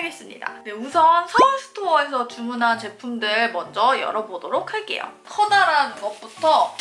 하겠습니다. 네, 우선 서울스토어에서 주문한 제품들 먼저 열어보도록 할게요. 커다란 것부터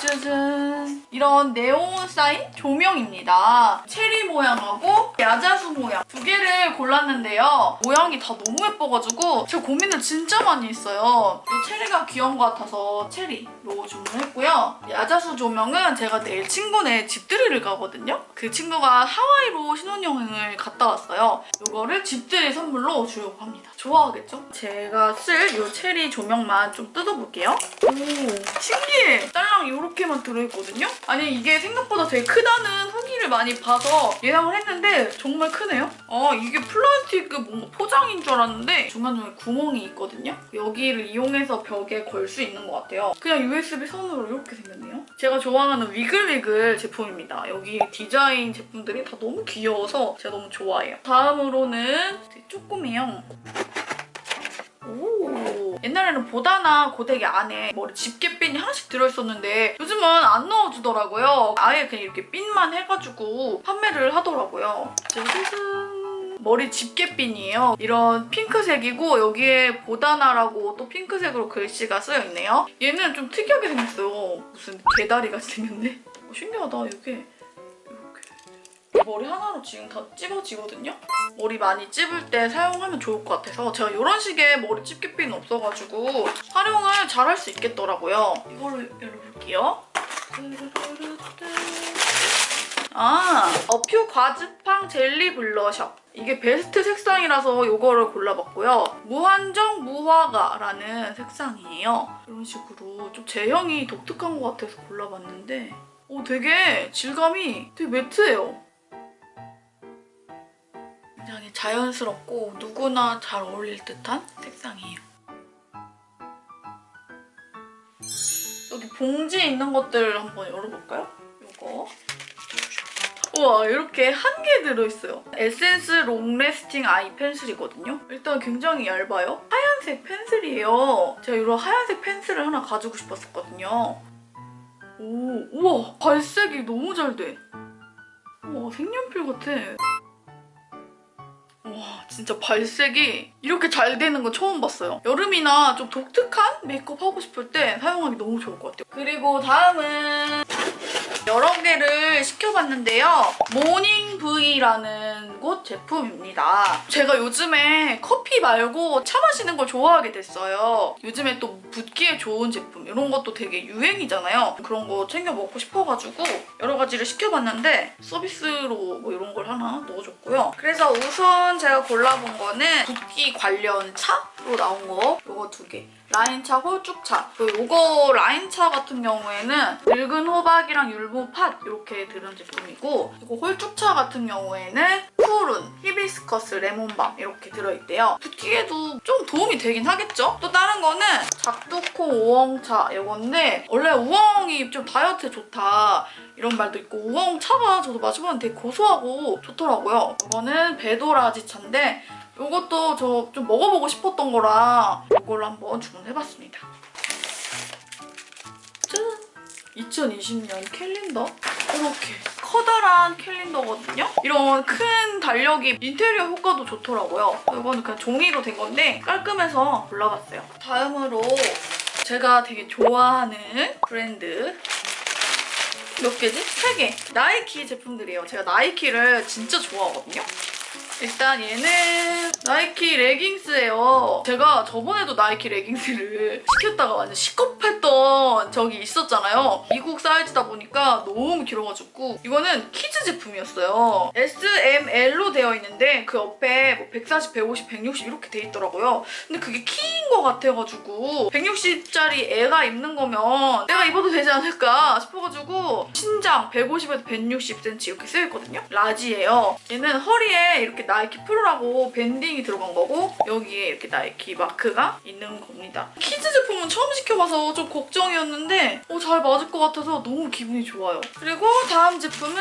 짜잔 이런 네온 사인 조명입니다. 체리 모양하고 야자수 모양 두 개를 골랐는데요. 모양이 다 너무 예뻐가지고 제가 고민을 진짜 많이 했어요. 이 체리가 귀여운 것 같아서 체리로 주문했고요. 야자수 조명은 제가 내일 친구네 집들이를 가거든요. 그 친구가 하와이로 신혼여행을 갔다 왔어요. 이거를 집들이 선물로 주려고 합니다. 좋아하겠죠? 제가 쓸 이 체리 조명만 좀 뜯어볼게요. 오 신기해. 딸랑 이렇게만 들어있거든요. 아니 이게 생각보다 되게 크다는 후기를 많이 봐서 예상을 했는데 정말 크네요. 아 이게 플라스틱 그 뭔가 포장인 줄 알았는데 중간중간에 구멍이 있거든요. 여기를 이용해서 벽에 걸 수 있는 것 같아요. 그냥 USB 선으로 이렇게 생겼네요. 제가 좋아하는 위글위글 제품입니다. 여기 디자인 제품들이 다 너무 귀여워서 제가 너무 좋아해요. 다음으로는 되게 조그매요. 오 옛날에는 보다나 고데기 안에 머리 집게핀이 하나씩 들어있었는데 요즘은 안 넣어주더라고요. 아예 그냥 이렇게 핀만 해가지고 판매를 하더라고요. 짜잔 머리 집게핀이에요. 이런 핑크색이고 여기에 보다나라고 또 핑크색으로 글씨가 쓰여있네요. 얘는 좀 특이하게 생겼어요. 무슨 개다리 같이 생겼네. 어, 신기하다 이렇게 머리 하나로 지금 다 찝어지거든요? 머리 많이 찝을 때 사용하면 좋을 것 같아서 제가 이런 식의 머리 집게핀 없어가지고 활용을 잘 할 수 있겠더라고요. 이거를 열어볼게요. 아, 어퓨 과즙팡 젤리 블러셔. 이게 베스트 색상이라서 이거를 골라봤고요. 무한정 무화과라는 색상이에요. 이런 식으로 좀 제형이 독특한 것 같아서 골라봤는데 오, 되게 질감이 되게 매트해요. 자연스럽고 누구나 잘 어울릴 듯한 색상이에요. 여기 봉지 있는 것들 한번 열어볼까요? 이거. 우와 이렇게 한 개 들어있어요. 에센스 롱래스팅 아이 펜슬이거든요. 일단 굉장히 얇아요. 하얀색 펜슬이에요. 제가 이런 하얀색 펜슬을 하나 가지고 싶었었거든요. 오, 우와 발색이 너무 잘 돼. 우와 색연필 같아. 와 진짜 발색이 이렇게 잘 되는 거 처음 봤어요. 여름이나 좀 독특한 메이크업 하고 싶을 때 사용하기 너무 좋을 것 같아요. 그리고 다음은 여러 개를 시켜봤는데요. 모닝브이라는 곳 제품입니다. 제가 요즘에 커피 말고 차 마시는 걸 좋아하게 됐어요. 요즘에 또 붓기에 좋은 제품 이런 것도 되게 유행이잖아요. 그런 거 챙겨 먹고 싶어가지고 여러 가지를 시켜봤는데 서비스로 뭐 이런 걸 하나 넣어줬고요. 그래서 우선 제가 골라본 거는 붓기 관련 차로 나온 거 이거 두 개. 라인차, 홀쭉차. 그리고 이거 라인차 같은 경우에는 늙은 호박이랑 율무 팥 이렇게 들은 제품이고 이거 홀쭉차 같은 경우에는 푸른, 히비스커스, 레몬밤 이렇게 들어있대요. 붓기에도 좀 도움이 되긴 하겠죠? 또 다른 거는 작두콩 우엉차 이건데 원래 우엉이 좀 다이어트에 좋다 이런 말도 있고 우엉차가 저도 마셔봤는데 되게 고소하고 좋더라고요. 이거는 배도라지 차인데 이것도 저 좀 먹어보고 싶었던 거라 이걸로 한번 주문해봤습니다. 짠! 2020년 캘린더 이렇게 커다란 캘린더거든요. 이런 큰 달력이 인테리어 효과도 좋더라고요. 이거는 그냥 종이로 된 건데 깔끔해서 골라봤어요. 다음으로 제가 되게 좋아하는 브랜드 몇 개지? 세 개. 나이키 제품들이에요. 제가 나이키를 진짜 좋아하거든요. 일단 얘는 나이키 레깅스예요. 제가 저번에도 나이키 레깅스를 시켰다가 완전 시겁했던 적이 있었잖아요. 미국 사이즈다 보니까 너무 길어가지고 이거는 키즈 제품이었어요. S, M, L로 되어 있는데 그 옆에 뭐 140, 150, 160 이렇게 돼 있더라고요. 근데 그게 키인 것 같아가지고 160짜리 애가 입는 거면 내가 입어도 되지 않을까 싶어가지고 신장 150에서 160cm 이렇게 쓰여있거든요. 라지예요. 얘는 허리에 이렇게 나이키 프로라고 밴딩이 들어간 거고 여기에 이렇게 나이키 마크가 있는 겁니다. 키즈 제품은 처음 시켜봐서 좀 걱정이었는데 어, 잘 맞을 것 같아서 너무 기분이 좋아요. 그리고 다음 제품은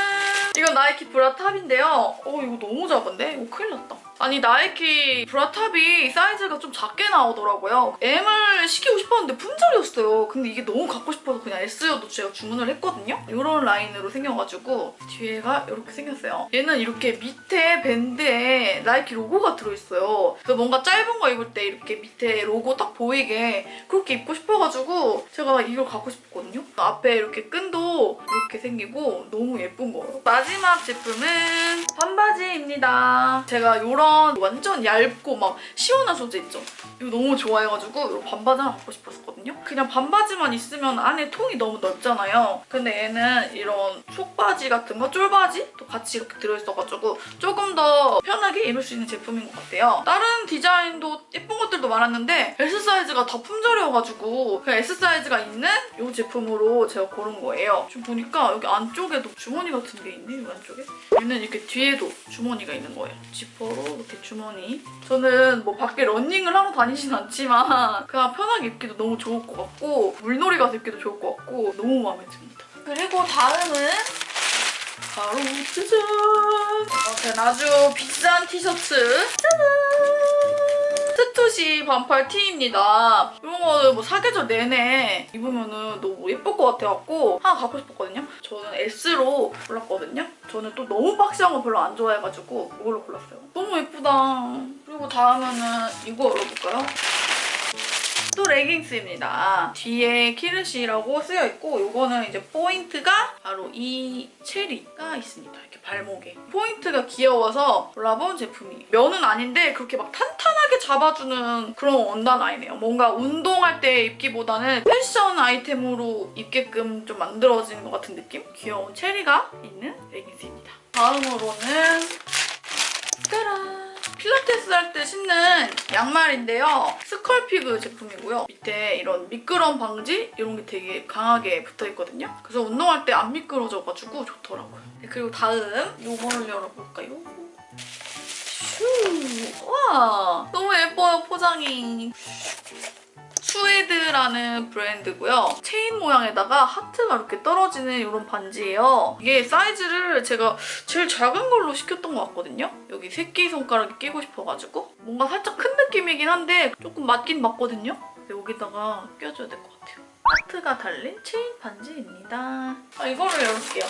이건 나이키 브라 탑인데요. 어 이거 너무 작은데? 이거 큰일 났다. 아니 나이키 브라탑이 사이즈가 좀 작게 나오더라고요. M을 시키고 싶었는데 품절이었어요. 근데 이게 너무 갖고 싶어서 그냥 S여도 제가 주문을 했거든요. 이런 라인으로 생겨가지고 뒤에가 이렇게 생겼어요. 얘는 이렇게 밑에 밴드에 나이키 로고가 들어있어요. 그래서 뭔가 짧은 거 입을 때 이렇게 밑에 로고 딱 보이게 그렇게 입고 싶어가지고 제가 이걸 갖고 싶었거든요. 앞에 이렇게 끈도 이렇게 생기고 너무 예쁜 거예요. 마지막 제품은 반바지입니다. 제가 이런 완전 얇고 막 시원한 소재 있죠? 이거 너무 좋아해가지고 이 반바지 하나 갖고 싶었거든요. 그냥 반바지만 있으면 안에 통이 너무 넓잖아요. 근데 얘는 이런 속바지 같은 거, 쫄바지? 또 같이 이렇게 들어있어가지고 조금 더 편하게 입을 수 있는 제품인 것 같아요. 다른 디자인도 예쁜 것들도 많았는데 S 사이즈가 다 품절이어가지고 그냥 S 사이즈가 있는 이 제품으로 제가 고른 거예요. 지금 보니까 여기 안쪽에도 주머니 같은 게 있네, 이 안쪽에. 얘는 이렇게 뒤에도 주머니가 있는 거예요. 지퍼로 이렇게 주머니. 저는 뭐 밖에 러닝을 하러 다니진 않지만 그냥 편하게 입기도 너무 좋을 것 같고 물놀이 가서 입기도 좋을 것 같고 너무 마음에 듭니다. 그리고 다음은 바로 짜잔! 이렇게 아주 비싼 티셔츠 짜잔! 스투시 반팔 티입니다. 이런 거는 뭐 사계절 내내 입으면 너무 예쁠 것 같아갖고 하나 갖고 싶었거든요. 저는 S로 골랐거든요. 저는 또 너무 박시한 거 별로 안 좋아해가지고 이걸로 골랐어요. 너무 예쁘다. 그리고 다음에는 이거 열어볼까요? 또 레깅스입니다. 뒤에 키르시라고 쓰여 있고 이거는 이제 포인트가 바로 이 체리가 있습니다. 이렇게 발목에. 포인트가 귀여워서 골라본 제품이에요. 면은 아닌데 그렇게 막 탄탄하게 잡아주는 그런 원단 아니네요. 뭔가 운동할 때 입기보다는 패션 아이템으로 입게끔 좀 만들어진 것 같은 느낌? 귀여운 체리가 있는 레깅스입니다. 다음으로는 짜란! 필라테스 할 때 신는 양말인데요. 스컬피그 제품이고요. 밑에 이런 미끄럼 방지 이런 게 되게 강하게 붙어 있거든요. 그래서 운동할 때 안 미끄러져가지고 좋더라고요. 네, 그리고 다음 이거를 열어볼까요? 슈! 와! 너무 예뻐요, 포장이. 수에드라는 브랜드고요. 체인 모양에다가 하트가 이렇게 떨어지는 이런 반지예요. 이게 사이즈를 제가 제일 작은 걸로 시켰던 것 같거든요. 여기 새끼손가락에 끼고 싶어가지고 뭔가 살짝 큰 느낌이긴 한데 조금 맞긴 맞거든요. 여기다가 껴줘야 될 것 같아요. 하트가 달린 체인 반지입니다. 아, 이거를 열을게요.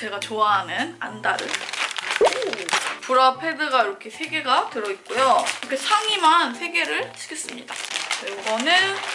제가 좋아하는 안다르. 오, 브라 패드가 이렇게 3개가 들어있고요. 이렇게 상의만 3개를 시켰습니다. 이거는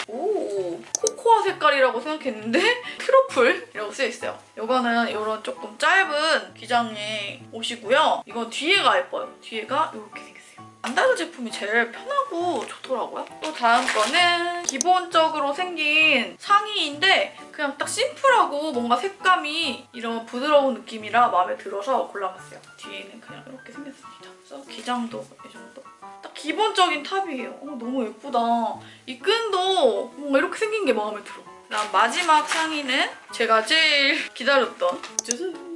오 코코아 색깔이라고 생각했는데 트러플이라고 쓰여있어요. 이거는 이런 조금 짧은 기장의 옷이고요. 이건 뒤에가 예뻐요. 뒤에가 이렇게 생겼어요. 안다르 제품이 제일 편하고 좋더라고요. 또 다음 거는 기본적으로 생긴 상의인데 그냥 딱 심플하고 뭔가 색감이 이런 부드러운 느낌이라 마음에 들어서 골라봤어요. 뒤에는 그냥 이렇게 생겼습니다. 그래서 기장도 이 정도. 딱 기본적인 탑이에요. 어, 너무 예쁘다. 이 끈도 뭔가 이렇게 생긴 게 마음에 들어. 그다음 마지막 상의는 제가 제일 기다렸던 짜잔.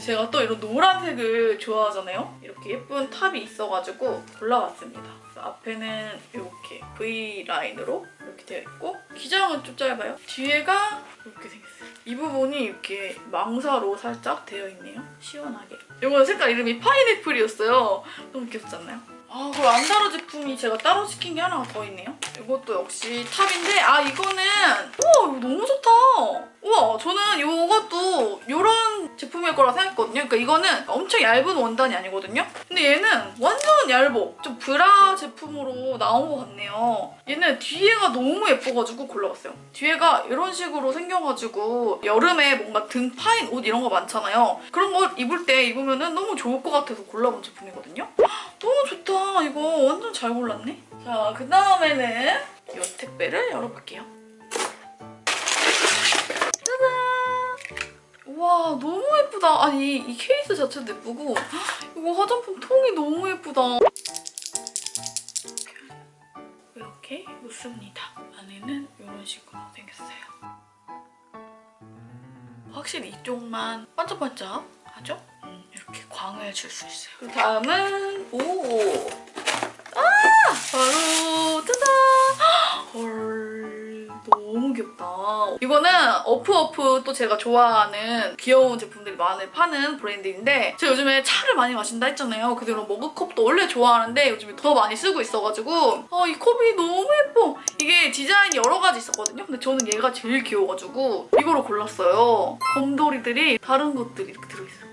제가 또 이런 노란색을 좋아하잖아요. 이렇게 예쁜 탑이 있어가지고 골라봤습니다. 그래서 앞에는 이렇게 V 라인으로 이렇게 되어 있고 기장은 좀 짧아요. 뒤에가 이렇게 생겼어요. 이 부분이 이렇게 망사로 살짝 되어 있네요. 시원하게. 이거 색깔 이름이 파인애플이었어요. 너무 귀엽지 않나요? 아, 그리고 안다르 제품이 제가 따로 시킨 게 하나가 더 있네요. 이것도 역시 탑인데, 아, 이거는, 우와, 이거 너무 좋다. 우와, 저는 이것도 이런 제품일 거라 생각했거든요. 그러니까 이거는 엄청 얇은 원단이 아니거든요. 근데 얘는 완전 얇어. 좀 브라 제품으로 나온 것 같네요. 얘는 뒤에가 너무 예뻐가지고 골라봤어요. 뒤에가 이런 식으로 생겨가지고 여름에 뭔가 등 파인 옷 이런 거 많잖아요. 그런 거 입을 때 입으면 너무 좋을 것 같아서 골라본 제품이거든요. 너무 좋다. 이거 완전 잘 골랐네. 자, 그 다음에는 이 택배를 열어볼게요. 와, 너무 예쁘다. 아니, 이 케이스 자체도 예쁘고 이거 화장품 통이 너무 예쁘다. 이렇게 묻습니다. 안에는 이런 식으로 생겼어요. 확실히 이쪽만 반짝반짝 하죠? 음, 이렇게 광을 줄 수 있어요. 그 다음은 오! 아! 바로 이거는 어프어프 또 제가 좋아하는 귀여운 제품들이 많이 파는 브랜드인데 제가 요즘에 차를 많이 마신다 했잖아요. 그대로 머그컵도 원래 좋아하는데 요즘에 더 많이 쓰고 있어가지고 아, 이 컵이 너무 예뻐. 이게 디자인이 여러 가지 있었거든요. 근데 저는 얘가 제일 귀여워가지고 이거로 골랐어요. 곰돌이들이 다른 것들이 이렇게 들어있어요.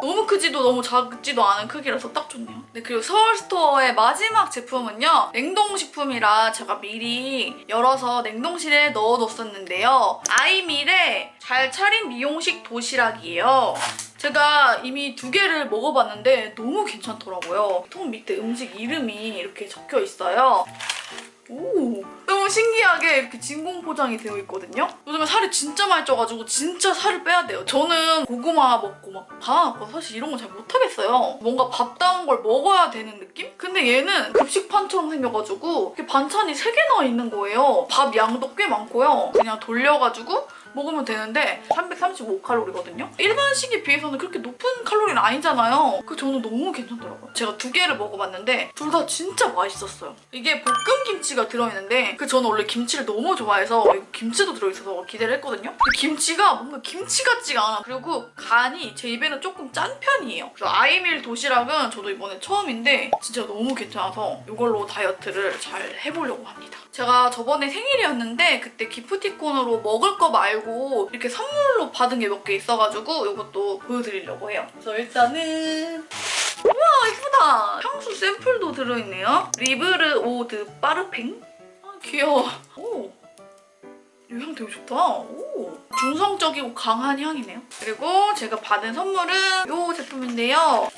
너무 크지도 너무 작지도 않은 크기라서 딱 좋네요. 네, 그리고 서울스토어의 마지막 제품은요. 냉동식품이라 제가 미리 열어서 냉동실에 넣어뒀었는데요. 아이밀의 잘 차린 미용식 도시락이에요. 제가 이미 두 개를 먹어봤는데 너무 괜찮더라고요. 통 밑에 음식 이름이 이렇게 적혀 있어요. 신기하게 이렇게 진공 포장이 되어 있거든요. 요즘에 살이 진짜 많이 쪄가지고 진짜 살을 빼야 돼요. 저는 고구마 먹고 막밥 먹고 사실 이런 건잘 못하겠어요. 뭔가 밥다운 걸 먹어야 되는 느낌? 근데 얘는 급식판처럼 생겨가지고 반찬이 세 개나 있는 거예요. 밥 양도 꽤 많고요. 그냥 돌려가지고 먹으면 되는데 335칼로리거든요. 일반식에 비해서는 그렇게 높은 칼로리는 아니잖아요. 그 저는 너무 괜찮더라고요. 제가 두 개를 먹어봤는데 둘 다 진짜 맛있었어요. 이게 볶음 김치가 들어있는데 그 저는 원래 김치를 너무 좋아해서 김치도 들어있어서 기대를 했거든요. 김치가 뭔가 김치 같지가 않아. 그리고 간이 제 입에는 조금 짠 편이에요. 그래서 아이밀 도시락은 저도 이번에 처음인데 진짜 너무 괜찮아서 이걸로 다이어트를 잘 해보려고 합니다. 제가 저번에 생일이었는데 그때 기프티콘으로 먹을 거 말고 이렇게 선물로 받은 게 몇 개 있어가지고 이것도 보여드리려고 해요. 그래서 일단은 우와 이쁘다. 향수 샘플도 들어있네요. 리브르 오드 빠르팽? 아 귀여워. 오. 이향 되게 좋다. 오. 중성적이고 강한 향이네요. 그리고 제가 받은 선물은 이 제품인데요.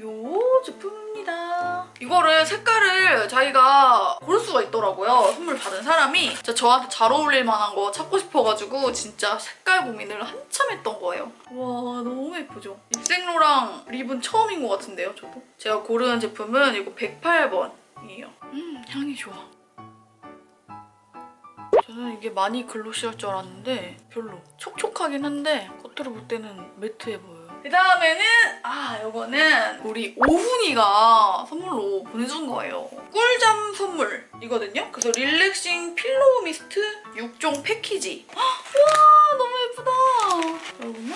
요 제품입니다. 이거를 색깔을 자기가 고를 수가 있더라고요. 선물 받은 사람이 진짜 저한테 잘 어울릴 만한 거 찾고 싶어가지고 진짜 색깔 고민을 한참 했던 거예요. 와 너무 예쁘죠? 입생로랑 립은 처음인 것 같은데요, 저도? 제가 고르는 제품은 이거 108번이에요. 음 향이 좋아. 저는 이게 많이 글로시할 줄 알았는데 별로 촉촉하긴 한데 겉으로 볼 때는 매트해 보여요. 그 다음에는 아 이거는 우리 오훈이가 선물로 보내준 거예요. 꿀잠 선물이거든요. 그래서 릴렉싱 필로우 미스트 6종 패키지. 헉, 와 너무 예쁘다. 여러분요?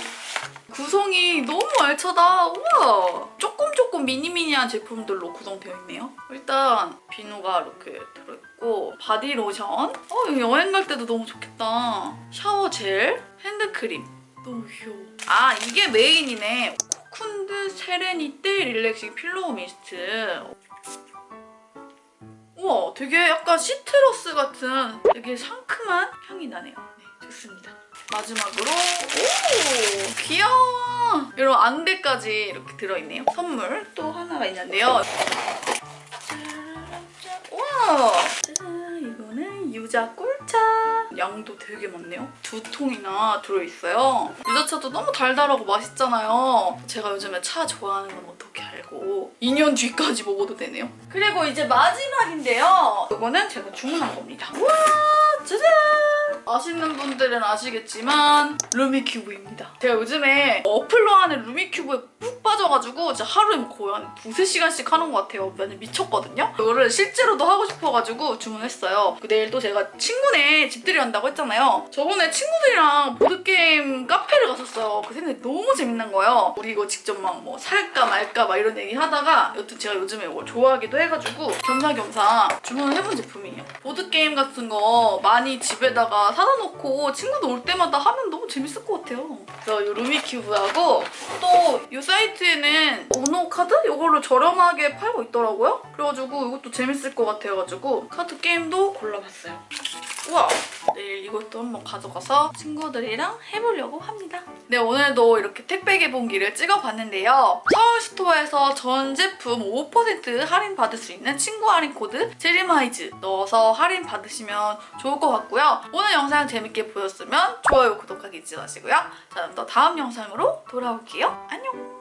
구성이 너무 알차다. 우와. 조금 조금 미니미니한 제품들로 구성되어 있네요. 일단 비누가 이렇게 들어있고 바디 로션. 어 여행 갈 때도 너무 좋겠다. 샤워 젤, 핸드크림. 귀여워. 아 이게 메인이네. 코쿤드 세레니떼 릴렉싱 필로우 미스트. 우와 되게 약간 시트러스 같은 되게 상큼한 향이 나네요. 네 좋습니다. 마지막으로 오 귀여워 이런 안대까지 이렇게 들어있네요. 선물 또 하나가 있는데요. 우와 이거는 유자 꿀차 양도 되게 많네요. 두 통이나 들어있어요. 유자차도 너무 달달하고 맛있잖아요. 제가 요즘에 차 좋아하는 건 어떻게 알고 2년 뒤까지 먹어도 되네요. 그리고 이제 마지막인데요. 이거는 제가 주문한 겁니다. 우와 짜잔 아시는 분들은 아시겠지만 루미큐브입니다. 제가 요즘에 어플로 하는 루미큐브에 푹 빠져가지고 진짜 하루에 뭐 거의 한 두세 시간씩 하는 것 같아요. 완전 미쳤거든요. 이거를 실제로도 하고 싶어가지고 주문했어요. 그 내일 또 제가 친구네 집들이 간다고 했잖아요. 저번에 친구들이랑 보드게임 카페를 갔었어요. 그 생각이 너무 재밌는 거예요. 우리 이거 직접 막 뭐 살까 말까 막 이런 얘기 하다가 여튼 제가 요즘에 이걸 좋아하기도 해가지고 겸사겸사 주문을 해본 제품이에요. 보드게임 같은 거 많이 집에다가 사다 놓고 친구들 올 때마다 하면 너무 재밌을 것 같아요. 그래서 이 루미큐브하고 또 이 사이트에는 오노 카드? 이걸로 저렴하게 팔고 있더라고요. 그래가지고 이것도 재밌을 것 같아가지고 카드 게임도 골라봤어요. 우와! 내일 이것도 한번 가져가서 친구들이랑 해보려고 합니다. 네, 오늘도 이렇게 택배 개봉기를 찍어봤는데요. 서울스토어에서 전 제품 5% 할인 받을 수 있는 친구 할인 코드 제리마이즈 넣어서 할인 받으시면 좋을 것 같고요. 오늘 영상 재밌게 보셨으면 좋아요, 구독하기 잊지 마시고요. 저는 또 다음 영상으로 돌아올게요. 안녕!